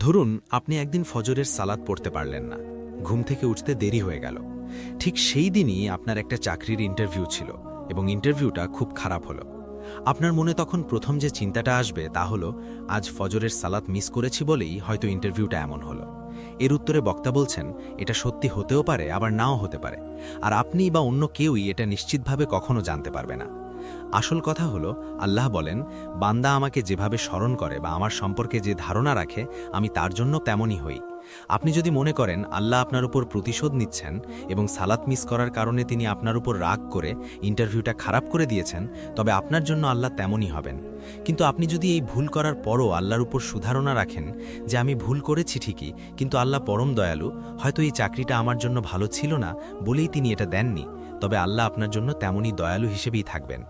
ধরুন, আপনি একদিন ফজরের সালাদ পড়তে পারলেন না। ঘুম থেকে উঠতে দেরি হয়ে গেল। ঠিক সেই দিনই আপনার একটা চাকরির ইন্টারভিউ ছিল এবং ইন্টারভিউটা খুব খারাপ হলো। আপনার মনে তখন প্রথম যে চিন্তাটা আসবে তা হলো, আজ ফজরের সালাত মিস করেছি বলেই হয়তো ইন্টারভিউটা এমন হলো। এর উত্তরে বক্তা বলছেন, এটা সত্যি হতেও পারে, আবার নাও হতে পারে। আর আপনি বা অন্য কেউই এটা নিশ্চিতভাবে কখনো জানতে পারবে না। আসল কথা হলো, আল্লাহ বলেন, বান্দা আমাকে যেভাবে স্মরণ করে বা আমার সম্পর্কে যে ধারণা রাখে, আমি তার জন্য তেমনই হই। আপনি যদি মনে করেন, আল্লাহ আপনার উপর প্রতিশোধ নিচ্ছেন এবং সালাত মিস করার কারণে তিনি আপনার উপর রাগ করে ইন্টারভিউটা খারাপ করে দিয়েছেন, তবে আপনার জন্য আল্লাহ তেমনই হবেন। কিন্তু আপনি যদি এই ভুল করার পরও আল্লাহর উপর সুধারণা রাখেন যে আমি ভুল করেছি ঠিকই, কিন্তু আল্লাহ পরম দয়ালু, হয়তো এই চাকরিটা আমার জন্য ভালো ছিল না বলেই তিনি এটা দেননি। তবে আল্লাহ আপনার জন্য তেমনই দয়ালু হিসেবেই থাকবেন।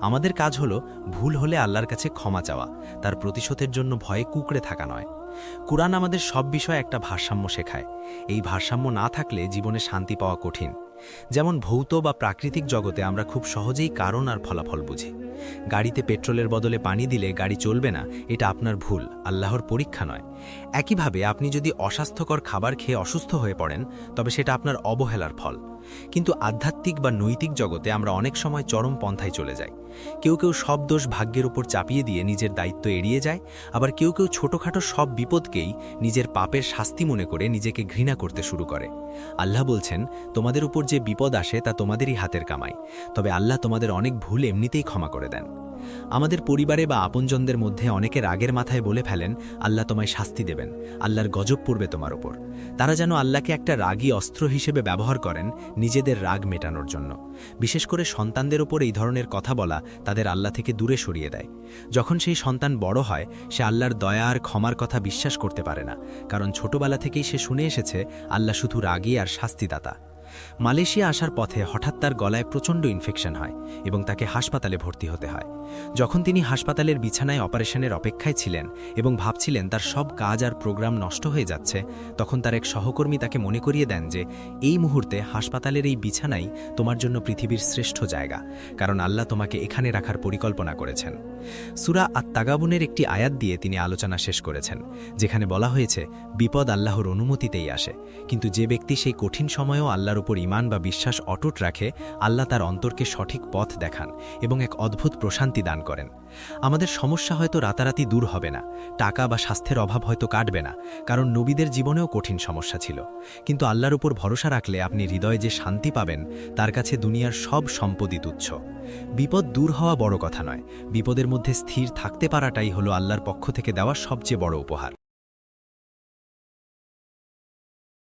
আমাদের কাজ হল ভুল হলে আল্লাহর কাছে ক্ষমা চাওয়া, তার প্রতিশোধের জন্য ভয়ে কুকড়ে থাকা নয়। কুরআন আমাদের সব বিষয়ে একটা ভারসাম্য শেখায়। এই ভারসাম্য না থাকলে জীবনে শান্তি পাওয়া কঠিন। যেমন ভৌত বা প্রাকৃতিক জগতে আমরা খুব সহজেই কারণ আর ফলাফল বুঝি। গাড়িতে পেট্রোলের বদলে পানি দিলে গাড়ি চলবে না, এটা আপনার ভুল, আল্লাহর পরীক্ষা নয়। একইভাবে আপনি যদি অস্বাস্থ্যকর খাবার খেয়ে অসুস্থ হয়ে পড়েন, তবে সেটা আপনার অবহেলার ফল। কিন্তু আধ্যাত্মিক বা নৈতিক জগতে আমরা অনেক সময় চরম পন্থায় চলে যাই। কেউ কেউ সব দোষ ভাগ্যের উপর চাপিয়ে দিয়ে নিজের দায়িত্ব এড়িয়ে যায়, আবার কেউ কেউ ছোটোখাটো সব বিপদকেই নিজের পাপের শাস্তি মনে করে নিজেকে ঘৃণা করতে শুরু করে। আল্লাহ বলছেন, তোমাদের উপর যে বিপদ আসে, তা তোমাদেরই হাতের কামাই। তবে আল্লাহ তোমাদের অনেক ভুল এমনিতেই ক্ষমা করে দেন। আমাদের পরিবারে বা আপনজনদের মধ্যে অনেকে রাগের মাথায় বলে ফেলেন, আল্লাহ তোমায় শাস্তি দেবেন, আল্লাহর গজব পড়বে তোমার ওপর তারা যেন আল্লাহকে একটা রাগী অস্ত্র হিসেবে ব্যবহার করেন নিজেদের রাগ মেটানোর জন্য। বিশেষ করে সন্তানদের ওপর এই ধরনের কথা বলা তাদের আল্লাহ থেকে দূরে সরিয়ে দেয়। যখন সেই সন্তান বড় হয়, সে আল্লাহর দয়া আর ক্ষমার কথা বিশ্বাস করতে পারে না, কারণ ছোটবেলা থেকেই সে শুনে এসেছে, আল্লাহ শুধু রাগী আর শাস্তিদাতা। মালয়েশিয়া আসার পথে হঠাৎ তার গলায় প্রচণ্ড ইনফেকশন হয় এবং তাকে হাসপাতালে ভর্তি হতে হয়। যখন তিনি হাসপাতালের বিছানায় অপারেশনের অপেক্ষায় ছিলেন এবং ভাবছিলেন তার সব কাজ আর প্রোগ্রাম নষ্ট হয়ে যাচ্ছে, তখন তার এক সহকর্মী তাকে মনে করিয়ে দেন যে, এই মুহূর্তে হাসপাতালের এই বিছানাই তোমার জন্য পৃথিবীর শ্রেষ্ঠ জায়গা, কারণ আল্লাহ তোমাকে এখানে রাখার পরিকল্পনা করেছেন সুরা আত তাগাবুনের একটি আয়াত দিয়ে তিনি আলোচনা শেষ করেছেন, যেখানে বলা হয়েছে, বিপদ আল্লাহর অনুমতিতেই আসে, কিন্তু যে ব্যক্তি সেই কঠিন সময়েও আল্লাহর উপর ইমান বা বিশ্বাস অটুট রাখে, আল্লাহ তার অন্তরকে সঠিক পথ দেখান এবং এক অদ্ভুত প্রশান্তি দান করেন। আমাদের সমস্যা হয়তো রাতারাতি দূর হবে না, টাকা বা স্বাস্থ্যের অভাব হয়তো কাটবে না, কারণ নবীদের জীবনেও কঠিন সমস্যা ছিল। কিন্তু আল্লাহর উপর ভরসা রাখলে আপনি হৃদয়ে যে শান্তি পাবেন, তার কাছে দুনিয়ার সব সম্পদই তুচ্ছ। বিপদ দূর হওয়া বড় কথা নয়, বিপদের মধ্যে স্থির থাকতে পারাটাই হলো আল্লাহর পক্ষ থেকে দেওয়া সবচেয়ে বড় উপহার।